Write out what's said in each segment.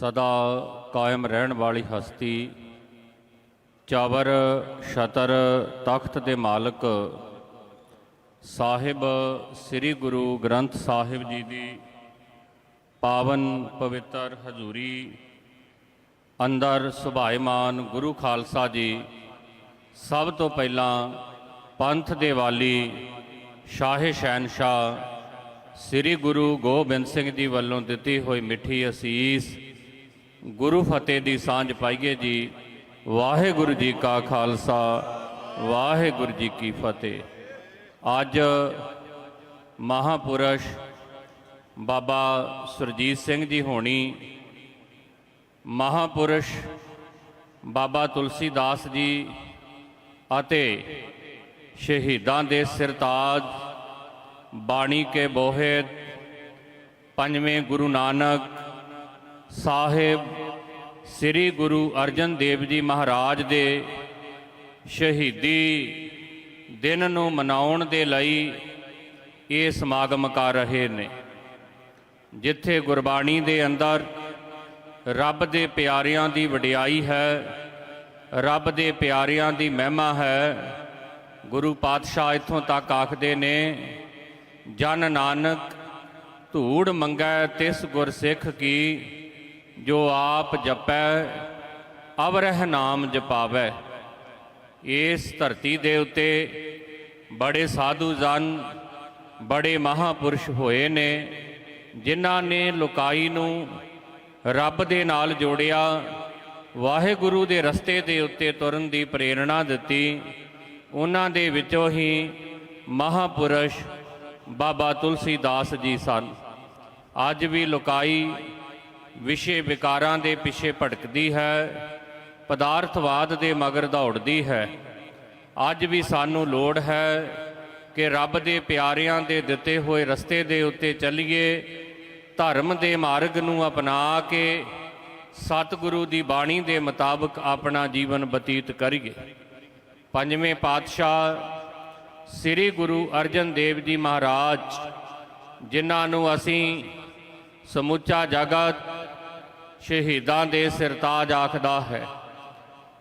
ਸਦਾ ਕਾਇਮ ਰਹਿਣ ਵਾਲੀ ਹਸਤੀ, ਚਾਵਰ ਸ਼ਤਰ ਤਖਤ ਦੇ ਮਾਲਕ, ਸਾਹਿਬ, ਸ੍ਰੀ ਗੁਰੂ ਗ੍ਰੰਥ ਸਾਹਿਬ ਜੀ ਦੀ ਪਾਵਨ ਪਵਿੱਤਰ ਹਜ਼ੂਰੀ, ਅੰਦਰ ਸੁਭਾਇਮਾਨ ਗੁਰੂ ਖਾਲਸਾ ਜੀ, ਸਭ ਤੋਂ ਪਹਿਲਾਂ ਪੰਥ ਦੇ ਵਾਲੀ ਸ਼ਾਹ ਸ਼ਹਿਨਸ਼ਾਹ, ਸ੍ਰੀ ਗੁਰੂ ਗੋਬਿੰਦ ਸਿੰਘ ਜੀ ਵੱਲੋਂ ਦਿੱਤੀ ਹੋਈ ਮਿੱਠੀ ਅਸੀਸ ਗੁਰੂ ਫਤਿਹ ਦੀ ਸਾਂਝ ਪਾਈਏ ਜੀ। ਵਾਹਿਗੁਰੂ ਜੀ ਕਾ ਖਾਲਸਾ, ਵਾਹਿਗੁਰੂ ਜੀ ਕੀ ਫਤਿਹ। ਅੱਜ ਮਹਾਪੁਰਸ਼ ਬਾਬਾ ਸੁਰਜੀਤ ਸਿੰਘ ਜੀ ਹੋਣੀ, ਮਹਾਪੁਰਸ਼ ਬਾਬਾ ਤੁਲਸੀਦਾਸ ਜੀ ਅਤੇ ਸ਼ਹੀਦਾਂ ਦੇ ਸਿਰਤਾਜ, ਬਾਣੀ ਕੇ ਬੋਹਿਤ ਪੰਜਵੇਂ ਗੁਰੂ ਨਾਨਕ ਸਾਹਿਬ ਸ੍ਰੀ ਗੁਰੂ ਅਰਜਨ ਦੇਵ ਜੀ ਮਹਾਰਾਜ ਦੇ ਸ਼ਹੀਦੀ ਦਿਨ ਨੂੰ ਮਨਾਉਣ ਦੇ ਲਈ ਇਹ ਸਮਾਗਮ ਕਰ ਰਹੇ ਨੇ। ਜਿੱਥੇ ਗੁਰਬਾਣੀ ਦੇ ਅੰਦਰ ਰੱਬ ਦੇ ਪਿਆਰਿਆਂ ਦੀ ਵਡਿਆਈ ਹੈ, ਰੱਬ ਦੇ ਪਿਆਰਿਆਂ ਦੀ ਮਹਿਮਾ ਹੈ, ਗੁਰੂ ਪਾਤਸ਼ਾਹ ਇੱਥੋਂ ਤੱਕ ਆਖਦੇ ਨੇ, ਜਨ ਨਾਨਕ ਧੂੜ ਮੰਗੈ ਤਿਸ ਗੁਰਸਿੱਖ ਕੀ ਜੋ ਆਪ ਜਪੈ, ਅਵਰਹ ਨਾਮ ਜਪਾਵੈ। ਇਸ ਧਰਤੀ ਦੇ ਉੱਤੇ ਬੜੇ ਸਾਧੂ ਜਨ, ਬੜੇ ਮਹਾਪੁਰਸ਼ ਹੋਏ ਨੇ, ਜਿਨ੍ਹਾਂ ਨੇ ਲੋਕਾਈ ਨੂੰ ਰੱਬ ਦੇ ਨਾਲ ਜੋੜਿਆ, ਵਾਹਿਗੁਰੂ ਦੇ ਰਸਤੇ ਦੇ ਉੱਤੇ ਤੁਰਨ ਦੀ ਪ੍ਰੇਰਣਾ ਦਿੱਤੀ। ਉਹਨਾਂ ਦੇ ਵਿੱਚੋਂ ਹੀ ਮਹਾਪੁਰਸ਼ ਬਾਬਾ ਤੁਲਸੀਦਾਸ ਜੀ ਸਨ। ਅੱਜ ਵੀ ਲੋਕਾਈ ਵਿਸ਼ੇ ਵਿਕਾਰਾਂ ਦੇ ਪਿੱਛੇ ਭਟਕਦੀ ਹੈ, ਪਦਾਰਥਵਾਦ ਦੇ ਮਗਰ ਦੌੜਦੀ ਹੈ। ਅੱਜ ਵੀ ਸਾਨੂੰ ਲੋੜ ਹੈ ਕਿ ਰੱਬ ਦੇ ਪਿਆਰਿਆਂ ਦੇ ਦਿੱਤੇ ਹੋਏ ਰਸਤੇ ਦੇ ਉੱਤੇ ਚੱਲੀਏ, ਧਰਮ ਦੇ ਮਾਰਗ ਨੂੰ ਅਪਣਾ ਕੇ ਸਤਿਗੁਰੂ ਦੀ ਬਾਣੀ ਦੇ ਮੁਤਾਬਕ ਆਪਣਾ ਜੀਵਨ ਬਤੀਤ ਕਰੀਏ। ਪੰਜਵੇਂ ਪਾਤਸ਼ਾਹ ਸ੍ਰੀ ਗੁਰੂ ਅਰਜਨ ਦੇਵ ਜੀ ਮਹਾਰਾਜ, ਜਿਨ੍ਹਾਂ ਨੂੰ ਅਸੀਂ ਸਮੁੱਚਾ ਜਗਤ ਸ਼ਹੀਦਾਂ ਦੇ ਸਿਰਤਾਜ ਆਖਦਾ ਹੈ।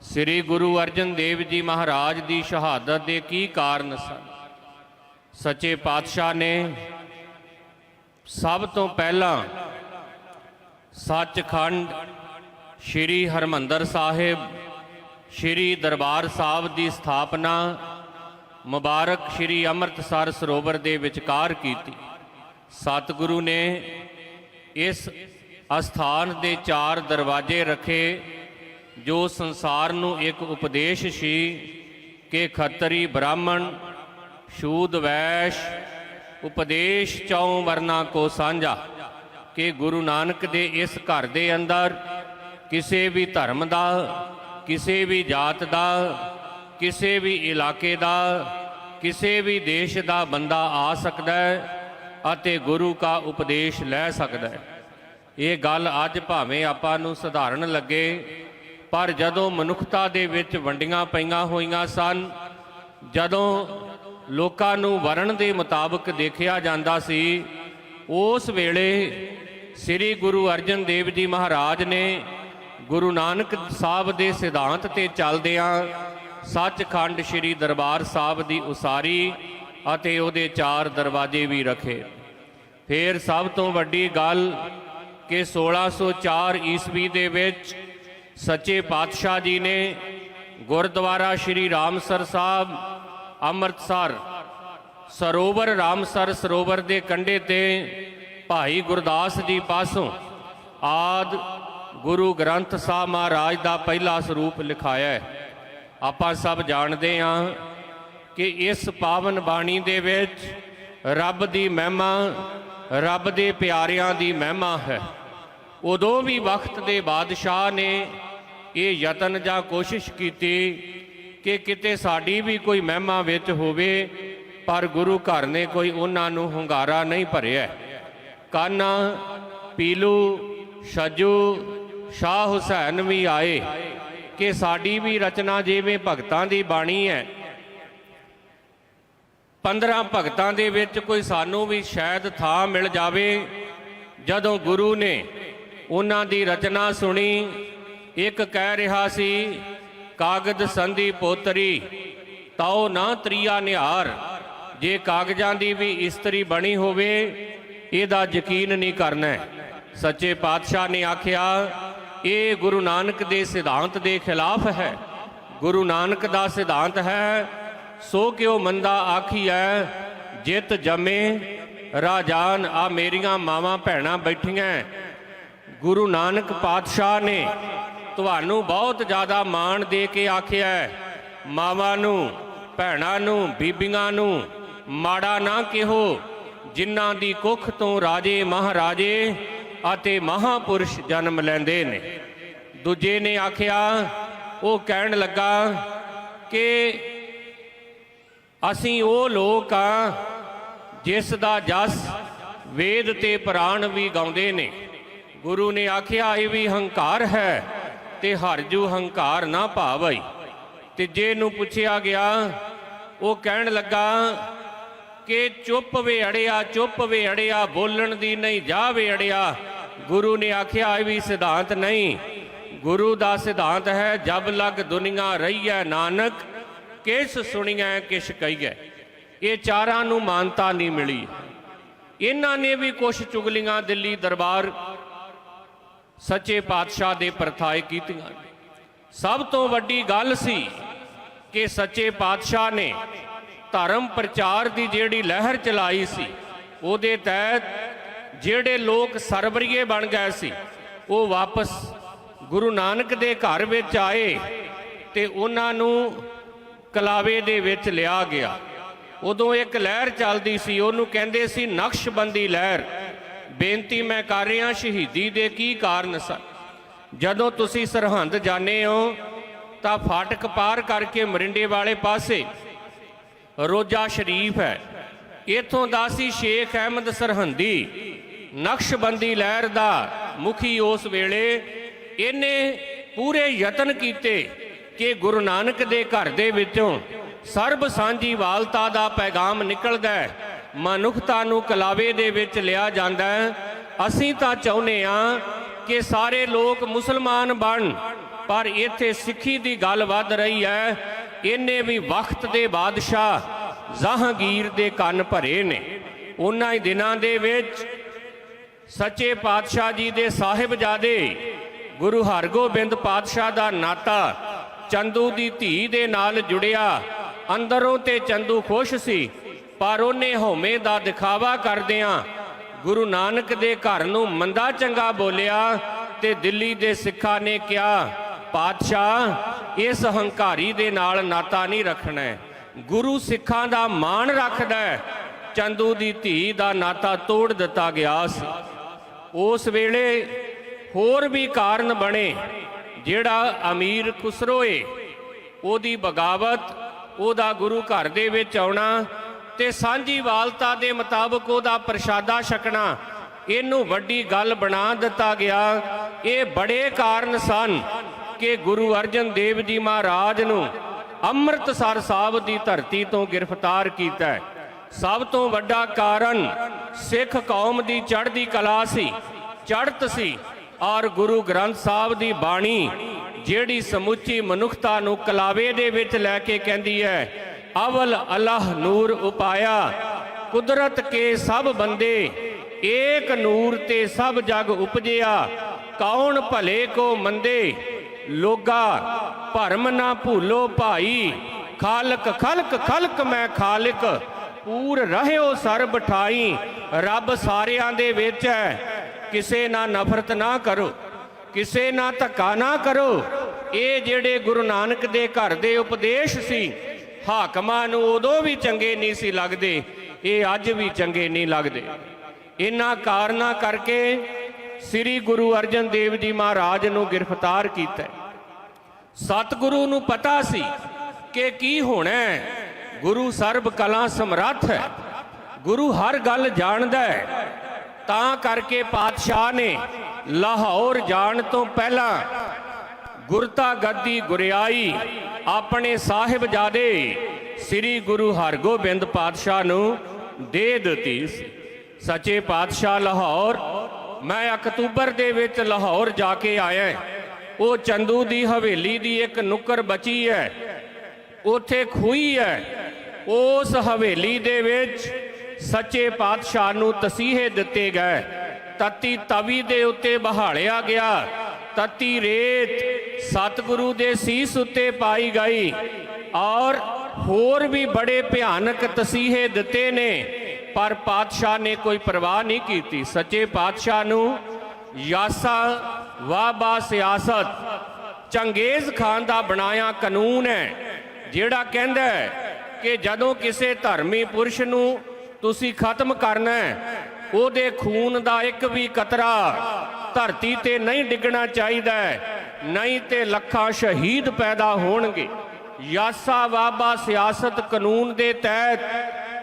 ਸ੍ਰੀ ਗੁਰੂ ਅਰਜਨ ਦੇਵ ਜੀ ਮਹਾਰਾਜ ਦੀ ਸ਼ਹਾਦਤ ਦੇ ਕੀ ਕਾਰਨ ਸਨ? ਸੱਚੇ ਪਾਤਸ਼ਾਹ ਨੇ ਸਭ ਤੋਂ ਪਹਿਲਾਂ ਸੱਚਖੰਡ ਸ੍ਰੀ ਹਰਮੰਦਰ ਸਾਹਿਬ, ਸ੍ਰੀ ਦਰਬਾਰ ਸਾਹਿਬ ਦੀ ਸਥਾਪਨਾ ਮੁਬਾਰਕ ਸ੍ਰੀ ਅੰਮ੍ਰਿਤਸਰ ਸਰੋਵਰ ਦੇ ਵਿਚਕਾਰ ਕੀਤੀ। ਸਤਿਗੁਰੂ ਨੇ ਇਸ ਅਸਥਾਨ ਦੇ ਚਾਰ ਦਰਵਾਜ਼ੇ ਰੱਖੇ, ਜੋ ਸੰਸਾਰ ਨੂੰ ਇੱਕ ਉਪਦੇਸ਼ ਸੀ ਕਿ ਖੱਤਰੀ ਬ੍ਰਾਹਮਣ ਸ਼ੂਦ ਵੈਸ਼, ਉਪਦੇਸ਼ ਚੌ ਵਰਨਾ ਕੋ ਸਾਂਝਾ, ਕਿ ਗੁਰੂ ਨਾਨਕ ਦੇ ਇਸ ਘਰ ਦੇ ਅੰਦਰ ਕਿਸੇ ਵੀ ਧਰਮ ਦਾ, ਕਿਸੇ ਵੀ ਜਾਤ ਦਾ, ਕਿਸੇ ਵੀ ਇਲਾਕੇ ਦਾ, ਕਿਸੇ ਵੀ ਦੇਸ਼ ਦਾ ਬੰਦਾ ਆ ਸਕਦਾ ਹੈ ਅਤੇ ਗੁਰੂ ਕਾ ਉਪਦੇਸ਼ ਲੈ ਸਕਦਾ ਹੈ। ਇਹ ਗੱਲ ਅੱਜ ਭਾਵੇਂ ਆਪਾਂ ਨੂੰ ਸਧਾਰਨ ਲੱਗੇ, ਪਰ ਜਦੋਂ ਮਨੁੱਖਤਾ ਦੇ ਵਿੱਚ ਵੰਡੀਆਂ ਪਈਆਂ ਹੋਈਆਂ ਸਨ, ਜਦੋਂ ਲੋਕਾਂ ਨੂੰ ਵਰਣ ਦੇ ਮੁਤਾਬਕ ਦੇਖਿਆ ਜਾਂਦਾ ਸੀ, ਉਸ ਵੇਲੇ ਸ੍ਰੀ ਗੁਰੂ ਅਰਜਨ ਦੇਵ ਜੀ ਮਹਾਰਾਜ ਨੇ ਗੁਰੂ ਨਾਨਕ ਸਾਹਿਬ ਦੇ ਸਿਧਾਂਤ ਤੇ ਚੱਲਦਿਆਂ ਸੱਚਖੰਡ ਸ੍ਰੀ ਦਰਬਾਰ ਸਾਹਿਬ ਦੀ ਉਸਾਰੀ ਅਤੇ ਉਹਦੇ ਚਾਰ ਦਰਵਾਜ਼ੇ ਵੀ ਰੱਖੇ। ਫਿਰ ਸਭ ਤੋਂ ਵੱਡੀ ਗੱਲ ਕਿ 1604 ਈਸਵੀ ਦੇ ਵਿੱਚ ਸੱਚੇ ਪਾਤਸ਼ਾਹ ਜੀ ਨੇ ਗੁਰਦੁਆਰਾ ਸ੍ਰੀ ਰਾਮਸਰ ਸਾਹਿਬ, ਅੰਮ੍ਰਿਤਸਰ, ਸਰੋਵਰ ਰਾਮਸਰ ਸਰੋਵਰ ਦੇ ਕੰਢੇ ਤੇ ਭਾਈ ਗੁਰਦਾਸ ਜੀ ਪਾਸੋਂ ਆਦ ਗੁਰੂ ਗ੍ਰੰਥ ਸਾਹਿਬ ਮਹਾਰਾਜ ਦਾ ਪਹਿਲਾ ਸਰੂਪ ਲਿਖਾਇਆ ਹੈ। ਆਪਾਂ ਸਭ ਜਾਣਦੇ ਹਾਂ ਕਿ ਇਸ ਪਾਵਨ ਬਾਣੀ ਦੇ ਵਿੱਚ ਰੱਬ ਦੀ ਮਹਿਮਾ, ਰੱਬ ਦੇ ਪਿਆਰਿਆਂ ਦੀ ਮਹਿਮਾ ਹੈ। ਉਦੋਂ ਵੀ ਵਕਤ ਦੇ ਬਾਦਸ਼ਾਹ ਨੇ ਇਹ ਯਤਨ ਜਾਂ ਕੋਸ਼ਿਸ਼ ਕੀਤੀ ਕਿ ਕਿਤੇ ਸਾਡੀ ਵੀ ਕੋਈ ਮਹਿਮਾ ਵਿੱਚ ਹੋਵੇ, ਪਰ ਗੁਰੂ ਘਰ ਨੇ ਕੋਈ ਉਹਨਾਂ ਨੂੰ ਹੁੰਗਾਰਾ ਨਹੀਂ ਭਰਿਆ। ਕਾਨਾ, ਪੀਲੂ ਸ਼ਜੂ ਸ਼ਾਹ ਹੁਸੈਨ ਵੀ ਆਏ ਕਿ ਸਾਡੀ ਵੀ ਰਚਨਾ ਜਿਵੇਂ ਭਗਤਾਂ ਦੀ ਬਾਣੀ ਹੈ। 15 ਭਗਤਾਂ ਦੇ ਵਿੱਚ ਕੋਈ ਸਾਨੂੰ ਵੀ ਸ਼ਾਇਦ ਥਾਂ ਮਿਲ ਜਾਵੇ, ਜਦੋਂ ਗੁਰੂ ਨੇ ਉਹਨਾਂ ਦੀ ਰਚਨਾ ਸੁਣੀ, ਇੱਕ ਕਹਿ ਰਿਹਾ ਸੀ ਕਾਗਦ ਸੰਧੀ ਪੋਤਰੀ, ਤਾਉ ਨਾ ਤਰੀਆ ਨਿਹਾਰ। ਜੇ ਕਾਗਜ਼ਾਂ ਦੀ ਵੀ ਇਸਤਰੀ ਬਣੀ ਹੋਵੇ, ਇਹਦਾ ਯਕੀਨ ਨਹੀਂ ਕਰਨਾ ਸੱਚੇ ਪਾਤਸ਼ਾਹ ਨੇ ਆਖਿਆ, ਇਹ ਗੁਰੂ ਨਾਨਕ ਦੇ ਸਿਧਾਂਤ ਦੇ ਖਿਲਾਫ ਹੈ। ਗੁਰੂ ਨਾਨਕ ਦਾ ਸਿਧਾਂਤ ਹੈ, ਸੋ ਕਿਉ ਮੰਦਾ ਆਖੀਐ, ਜਿਤ ਜਮੇ ਰਾਜਾਨ ਆ ਮੇਰੀਆਂ ਮਾਵਾਂ ਭੈਣਾਂ ਬੈਠੀਆਂ ਗੁਰੂ ਨਾਨਕ ਪਾਤਸ਼ਾਹ ਨੇ ਤੁਹਾਨੂੰ ਬਹੁਤ ਜ਼ਿਆਦਾ ਮਾਣ ਦੇ ਕੇ ਆਖਿਆ ਹੈ, ਮਾਵਾਂ ਨੂੰ ਭੈਣਾਂ ਨੂੰ ਬੀਬੀਆਂ ਨੂੰ ਮਾੜਾ ਨਾ ਕਿਹੋ। ਜਿਨ੍ਹਾਂ ਦੀ ਕੁੱਖ ਤੋਂ ਰਾਜੇ ਮਹਾਰਾਜੇ ਅਤੇ ਮਹਾਪੁਰਸ਼ ਜਨਮ ਲੈਂਦੇ ਨੇ। ਦੂਜੇ ਨੇ ਆਖਿਆ ਉਹ ਕਹਿਣ ਲੱਗਾ ਕਿ ਅਸੀਂ ਉਹ ਲੋਕ ਆ ਜਿਸ ਦਾ ਜਸ ਵੇਦ ਤੇ ਪ੍ਰਾਣ ਵੀ ਗਾਉਂਦੇ ਨੇ। ਗੁਰੂ ਨੇ ਆਖਿਆ, ਇਹ ਵੀ ਹੰਕਾਰ ਹੈ ਤੇ ਹਰਜੂ ਹੰਕਾਰ ਨਾ ਭਾਵਈ ਤੀਜੇ ਨੂੰ ਪੁੱਛਿਆ ਗਿਆ, ਉਹ ਕਹਿਣ ਲੱਗਾ ਕਿ ਚੁੱਪ ਵੇ ਅੜਿਆ ਚੁੱਪ ਵੇ ਅੜਿਆ ਬੋਲਣ ਦੀ ਨਹੀਂ ਜਾ ਵੇ ਅੜਿਆ ਗੁਰੂ ਨੇ ਆਖਿਆ, ਇਹ ਵੀ ਸਿਧਾਂਤ ਨਹੀਂ। ਗੁਰੂ ਦਾ ਸਿਧਾਂਤ ਹੈ, ਜਬ ਲਗ ਦੁਨੀਆ ਰਹੀਐ ਨਾਨਕ, ਕਿਸ ਸੁਣੀਐ ਕਿਛ ਕਹੀਐ। ਇਹ ਚਾਰਾਂ ਨੂੰ ਮਾਨਤਾ ਨਹੀਂ ਮਿਲੀ। ਇਹਨਾਂ ਨੇ ਵੀ ਕੁਝ ਚੁਗਲੀਆਂ ਦਿੱਲੀ ਦਰਬਾਰ ਸੱਚੇ ਪਾਤਸ਼ਾਹ ਦੇ ਪ੍ਰਥਾਏ ਕੀਤੀਆਂ। ਸਭ ਤੋਂ ਵੱਡੀ ਗੱਲ ਸੀ ਕਿ ਸੱਚੇ ਪਾਤਸ਼ਾਹ ਨੇ ਧਰਮ ਪ੍ਰਚਾਰ ਦੀ ਜਿਹੜੀ ਲਹਿਰ ਚਲਾਈ ਸੀ, ਉਹਦੇ ਤਹਿਤ ਜਿਹੜੇ ਲੋਕ ਸਰਬਰੀਏ ਬਣ ਗਏ ਸੀ, ਉਹ ਵਾਪਸ ਗੁਰੂ ਨਾਨਕ ਦੇ ਘਰ ਵਿੱਚ ਆਏ ਤੇ ਉਹਨਾਂ ਨੂੰ ਕਲਾਵੇ ਦੇ ਵਿੱਚ ਲਿਆ ਗਿਆ। ਉਦੋਂ ਇੱਕ ਲਹਿਰ ਚੱਲਦੀ ਸੀ, ਉਹਨੂੰ ਕਹਿੰਦੇ ਸੀ ਨਕਸ਼ਬੰਦੀ ਲਹਿਰ। ਬੇਨਤੀ ਮੈਂ ਕਰ ਰਿਹਾ, ਸ਼ਹੀਦੀ ਦੇ ਕੀ ਕਾਰਨ ਸਨ? ਜਦੋਂ ਤੁਸੀਂ ਸਰਹੰਦ ਜਾਂਦੇ ਹੋ, ਤਾਂ ਫਾਟਕ ਪਾਰ ਕਰਕੇ ਮਰਿੰਡੇ ਵਾਲੇ ਪਾਸੇ ਰੋਜਾ ਸ਼ਰੀਫ ਹੈ। ਇਥੋਂ ਦਾ ਸੀ ਸ਼ੇਖ ਅਹਿਮਦ ਸਰਹੰਦੀ। ਨਕਸ਼ਬੰਦੀ ਲਹਿਰ ਦਾ ਮੁਖੀ ਉਸ ਵੇਲੇ। ਇਹਨੇ ਪੂਰੇ ਯਤਨ ਕੀਤੇ ਕਿ ਗੁਰੂ ਨਾਨਕ ਦੇ ਘਰ ਦੇ ਵਿੱਚੋਂ ਸਰਬ ਸਾਂਝੀ ਵਾਲਤਾ ਦਾ ਪੈਗਾਮ ਨਿਕਲਦਾ ਹੈ। ਮਨੁੱਖਤਾ ਨੂੰ ਕਲਾਵੇ ਦੇ ਵਿੱਚ ਲਿਆ ਜਾਂਦਾ ਹੈ। ਅਸੀਂ ਤਾਂ ਚਾਹੁੰਦੇ ਆ ਕਿ ਸਾਰੇ ਲੋਕ ਮੁਸਲਮਾਨ ਬਣ। ਪਰ ਇੱਥੇ ਸਿੱਖੀ ਦੀ ਗੱਲ ਵੱਧ ਰਹੀ ਹੈ। ਇਹਨੇ ਵੀ ਵਕਤ ਦੇ ਬਾਦਸ਼ਾਹ ਜਹਾਂਗੀਰ ਦੇ ਕੰਨ ਭਰੇ ਨੇ। ਉਹਨਾਂ ਹੀ ਦਿਨਾਂ ਦੇ ਵਿੱਚ ਸੱਚੇ ਪਾਤਸ਼ਾਹ ਜੀ ਦੇ ਸਾਹਿਬਜ਼ਾਦੇ ਗੁਰੂ ਹਰਗੋਬਿੰਦ ਪਾਤਸ਼ਾਹ ਦਾ ਨਾਤਾ ਚੰਦੂ ਦੀ ਧੀ ਦੇ ਨਾਲ ਜੁੜਿਆ। ਅੰਦਰੋਂ ਤੇ ਚੰਦੂ ਖੁਸ਼ ਸੀ। ਪਰ ਉਹਨੇ ਹਉਮੈ ਦਾ ਦਿਖਾਵਾ ਕਰਦਿਆਂ ਗੁਰੂ ਨਾਨਕ ਦੇ ਘਰ ਨੂੰ ਮੰਦਾ ਚੰਗਾ ਬੋਲਿਆ ਤੇ ਦਿੱਲੀ ਦੇ ਸਿੱਖਾਂ ਨੇ ਕਿਹਾ, ਪਾਤਸ਼ਾਹ, ਇਸ ਹੰਕਾਰੀ ਦੇ ਨਾਲ ਨਾਤਾ ਨਹੀਂ ਰੱਖਣਾ ਗੁਰੂ ਸਿੱਖਾਂ ਦਾ ਮਾਣ ਰੱਖਦਾ ਚੰਦੂ ਦੀ ਧੀ ਦਾ ਨਾਤਾ ਤੋੜ ਦਿੱਤਾ ਗਿਆ ਸੀ। ਉਸ ਵੇਲੇ ਹੋਰ ਵੀ ਕਾਰਨ ਬਣੇ, ਜਿਹੜਾ ਅਮੀਰ ਖੁਸਰੋਏ। ਉਹਦੀ ਬਗਾਵਤ, ਉਹਦਾ ਗੁਰੂ ਘਰ ਦੇ ਵਿੱਚ ਆਉਣਾ ਤੇ ਸਾਂਝੀ ਵਾਲਤਾ ਦੇ ਮੁਤਾਬਕ ਉਹਦਾ ਪ੍ਰਸ਼ਾਦਾ ਛਕਣਾ, ਇਹਨੂੰ ਵੱਡੀ ਗੱਲ ਬਣਾ ਦਿੱਤਾ ਗਿਆ। ਇਹ ਬੜੇ ਕਾਰਨ ਸਨ ਕਿ ਗੁਰੂ ਅਰਜਨ ਦੇਵ ਜੀ ਮਹਾਰਾਜ ਨੂੰ ਅੰਮ੍ਰਿਤਸਰ ਸਾਹਿਬ ਦੀ ਧਰਤੀ ਤੋਂ ਗ੍ਰਿਫਤਾਰ ਕੀਤਾ ਸਭ ਤੋਂ ਵੱਡਾ ਕਾਰਨ ਸਿੱਖ ਕੌਮ ਦੀ ਚੜ੍ਹਦੀ ਕਲਾ ਸੀ, ਚੜ੍ਹਤ ਸੀ ਔਰ ਗੁਰੂ ਗ੍ਰੰਥ ਸਾਹਿਬ ਦੀ ਬਾਣੀ ਜਿਹੜੀ ਸਮੁੱਚੀ ਮਨੁੱਖਤਾ ਨੂੰ ਕਲਾਵੇ ਦੇ ਵਿੱਚ ਲੈ ਕੇ ਕਹਿੰਦੀ ਹੈ ਅਵਲ ਅਲਹ ਨੂਰ ਉਪਾਇਆ, ਕੁਦਰਤ ਕੇ ਸਭ ਬੰਦੇ, ਏਕ ਨੂਰ ਤੇ ਸਭ ਜਗ ਉਪਜਿਆ, ਕੌਣ ਭਲੇ ਕੋ ਮੰਦੇ? ਲੋਗਾ, ਭਰਮ ਨਾ ਭੂਲੋ ਭਾਈ, ਖਾਲਕ ਖਲਕ ਖਲਕ ਮੈਂ ਖਾਲਕ, ਪੂਰ ਰਹਿਓ ਸਰ ਠਾਈ, ਰੱਬ ਸਾਰਿਆਂ ਦੇ ਵਿੱਚ ਹੈ, ਕਿਸੇ ਨਾਲ ਨਫ਼ਰਤ ਨਾ ਕਰੋ, ਕਿਸੇ ਨਾਲ ਧੱਕਾ ਨਾ ਕਰੋ, ਇਹ ਜਿਹੜੇ ਗੁਰੂ ਨਾਨਕ ਦੇ ਘਰ ਦੇ ਉਪਦੇਸ਼ ਸੀ ਹਾਕਮਾਂ ਨੂੰ ਉਦੋਂ ਵੀ ਚੰਗੇ ਨਹੀਂ ਸੀ ਲੱਗਦੇ, ਇਹ ਅੱਜ ਵੀ ਚੰਗੇ ਨਹੀਂ ਲੱਗਦੇ। ਇਹਨਾਂ ਕਾਰਨਾਂ ਕਰਕੇ ਸ੍ਰੀ ਗੁਰੂ ਅਰਜਨ ਦੇਵ ਜੀ ਮਹਾਰਾਜ ਨੂੰ ਗ੍ਰਿਫਤਾਰ ਕੀਤਾ ਸਤਿਗੁਰੂ ਨੂੰ ਪਤਾ ਸੀ ਕਿ ਕੀ ਹੋਣਾ ਗੁਰੂ ਸਰਬ ਕਲਾ ਸਮਰੱਥ ਹੈ। ਗੁਰੂ ਹਰ ਗੱਲ ਜਾਣਦਾ ਹੈ। ਤਾਂ ਕਰਕੇ ਪਾਤਸ਼ਾਹ ਨੇ ਲਾਹੌਰ ਜਾਣ ਤੋਂ ਪਹਿਲਾਂ ਗੁਰਤਾ ਗੱਦੀ ਗੁਰਿਆਈ ਆਪਣੇ ਸਾਹਿਬਜ਼ਾਦੇ ਸ੍ਰੀ ਗੁਰੂ ਹਰਗੋਬਿੰਦ ਪਾਤਸ਼ਾਹ ਨੂੰ ਦੇ ਦਿੱਤੀ ਸੀ। ਸੱਚੇ ਪਾਤਸ਼ਾਹ ਲਾਹੌਰ, ਮੈਂ ਅਕਤੂਬਰ ਦੇ ਵਿੱਚ ਲਾਹੌਰ ਜਾ ਕੇ ਆਇਆ ਉਹ ਚੰਦੂ ਦੀ ਹਵੇਲੀ ਦੀ ਇੱਕ ਨੁੱਕਰ ਬਚੀ ਹੈ। ਉੱਥੇ ਖੂਹੀ ਹੈ। ਉਸ ਹਵੇਲੀ ਦੇ ਵਿੱਚ ਸੱਚੇ ਪਾਤਸ਼ਾਹ ਨੂੰ ਤਸੀਹੇ ਦਿੱਤੇ ਗਏ। ਤਤੀ ਤਵੀ ਦੇ ਉੱਤੇ ਬਹਾਲਿਆ ਗਿਆ। ਤਤੀ ਰੇਤ ਸਤਿਗੁਰੂ ਦੇ ਸੀਸ ਉੱਤੇ ਪਾਈ ਗਈ ਔਰ ਹੋਰ ਵੀ ਬੜੇ ਭਿਆਨਕ ਤਸੀਹੇ ਦਿੱਤੇ ਨੇ, ਪਰ ਪਾਤਸ਼ਾਹ ਨੇ ਕੋਈ ਪਰਵਾਹ ਨਹੀਂ ਕੀਤੀ। ਸੱਚੇ ਪਾਤਸ਼ਾਹ ਨੂੰ, ਯਾਸਾ ਵਾਬਾ ਸਿਆਸਤ, ਚੰਗੇਜ਼ ਖਾਨ ਦਾ ਬਣਾਇਆ ਕਾਨੂੰਨ ਹੈ, ਜਿਹੜਾ ਕਹਿੰਦਾ ਕਿ ਜਦੋਂ ਕਿਸੇ ਧਰਮੀ ਪੁਰਸ਼ ਨੂੰ ਤੁਸੀਂ ਖਤਮ ਕਰਨਾ ਹੈ, ਉਹਦੇ ਖੂਨ ਦਾ ਇੱਕ ਵੀ ਕਤਰਾ ਧਰਤੀ ਤੇ ਨਹੀਂ ਡਿੱਗਣਾ ਚਾਹੀਦਾ ਨਹੀਂ ਤੇ ਲੱਖਾਂ ਸ਼ਹੀਦ ਪੈਦਾ ਹੋਣਗੇ। ਯਾਸਾ ਵਾਬਾ ਸਿਆਸਤ ਕਾਨੂੰਨ ਦੇ ਤਹਿਤ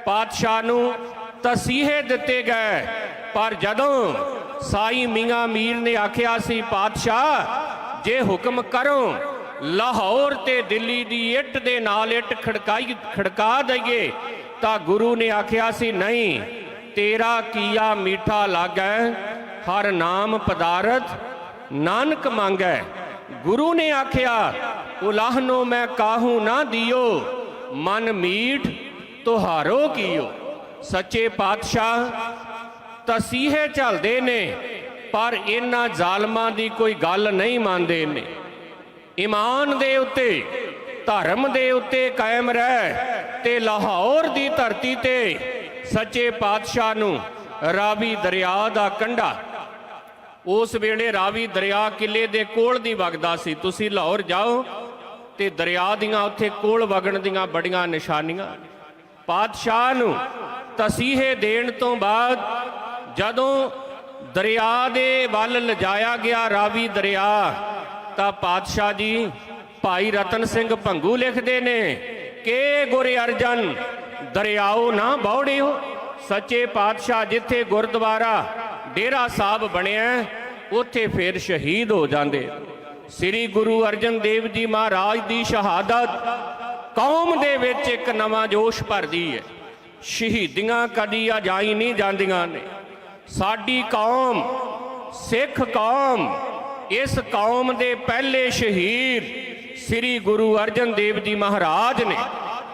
ਪਾਤਸ਼ਾਹ ਨੂੰ ਤਸੀਹੇ ਦਿੱਤੇ ਗਏ। ਪਰ ਜਦੋਂ ਸਾਈ ਮੀਆਂ ਮੀਰ ਨੇ ਆਖਿਆ ਸੀ, ਪਾਤਸ਼ਾਹ, ਜੇ ਹੁਕਮ ਕਰੋ, ਲਾਹੌਰ ਤੇ ਦਿੱਲੀ ਦੀ ਇੱਟ ਦੇ ਨਾਲ ਇੱਟ ਖੜਕਾਈ, ਖੜਕਾ ਦਈਏ, ਤਾਂ ਗੁਰੂ ਨੇ ਆਖਿਆ ਸੀ, ਨਹੀਂ, ਤੇਰਾ ਕੀਆ ਮੀਠਾ ਲਾਗੈ ਹਰ ਨਾਮ ਪਦਾਰਥ ਨਾਨਕ ਮੰਗੈ। ਗੁਰੂ ਨੇ ਆਖਿਆ, ਉਲਾਹਨੋ ਮੈਂ ਕਾਹੂ ਨਾ ਦਿਓ, ਮਨ ਮੀਠ ਤੁਹਾਰੋ ਕੀਓ। ਸੱਚੇ ਪਾਤਸ਼ਾਹ, ਤਸੀਹੇ ਚੱਲਦੇ ਨੇ, ਪਰ ਇਹਨਾਂ ਜ਼ਾਲਮਾਂ ਦੀ ਕੋਈ ਗੱਲ ਨਹੀਂ ਮੰਨਦੇ ਨੇ। ਈਮਾਨ ਦੇ ਉੱਤੇ, ਧਰਮ ਦੇ ਉੱਤੇ ਕਾਇਮ ਰਹਿ ਤੇ ਲਾਹੌਰ ਦੀ ਧਰਤੀ ਤੇ ਸੱਚੇ ਪਾਤਸ਼ਾਹ ਨੂੰ ਰਾਵੀ ਦਰਿਆ ਦਾ ਕੰਢਾ ਉਸ ਵੇਲੇ ਰਾਵੀ ਦਰਿਆ ਕਿਲੇ ਦੇ ਕੋਲ ਦੀ ਵਗਦਾ ਸੀ। ਤੁਸੀਂ ਲਾਹੌਰ ਜਾਓ ਤੇ ਦਰਿਆ ਦੀਆਂ ਉੱਥੇ ਕੋਲ ਵਗਣ ਦੀਆਂ ਬੜੀਆਂ ਨਿਸ਼ਾਨੀਆਂ। ਪਾਤਸ਼ਾਹ ਨੂੰ ਤਸੀਹੇ ਦੇਣ ਤੋਂ ਬਾਅਦ ਜਦੋਂ ਦਰਿਆ ਦੇ ਵੱਲ ਲਿਜਾਇਆ ਗਿਆ ਰਾਵੀ ਦਰਿਆ, ਤਾਂ ਪਾਤਸ਼ਾਹ ਜੀ ਭਾਈ ਰਤਨ ਸਿੰਘ ਭੰਗੂ ਲਿਖਦੇ ਨੇ ਕਿ ਗੁਰ ਅਰਜਨ, ਦਰਿਆਓ ਨਾ ਬੌੜਿਓ। ਸੱਚੇ ਪਾਤਸ਼ਾਹ ਜਿੱਥੇ ਗੁਰਦੁਆਰਾ ਡੇਰਾ ਸਾਹਿਬ ਬਣਿਆ ਉੱਥੇ ਫਿਰ ਸ਼ਹੀਦ ਹੋ ਜਾਂਦੇ। ਸ੍ਰੀ ਗੁਰੂ ਅਰਜਨ ਦੇਵ ਜੀ ਮਹਾਰਾਜ ਦੀ ਸ਼ਹਾਦਤ ਕੌਮ ਦੇ ਵਿੱਚ ਇੱਕ ਨਵਾਂ ਜੋਸ਼ ਭਰਦੀ ਹੈ। ਸ਼ਹੀਦੀਆਂ ਕਦੀ ਅਜਾਈ ਨਹੀਂ ਜਾਂਦੀਆਂ ਨੇ। ਸਾਡੀ ਕੌਮ, ਸਿੱਖ ਕੌਮ, ਇਸ ਕੌਮ ਦੇ ਪਹਿਲੇ ਸ਼ਹੀਦ ਸ੍ਰੀ ਗੁਰੂ ਅਰਜਨ ਦੇਵ ਜੀ ਮਹਾਰਾਜ ਨੇ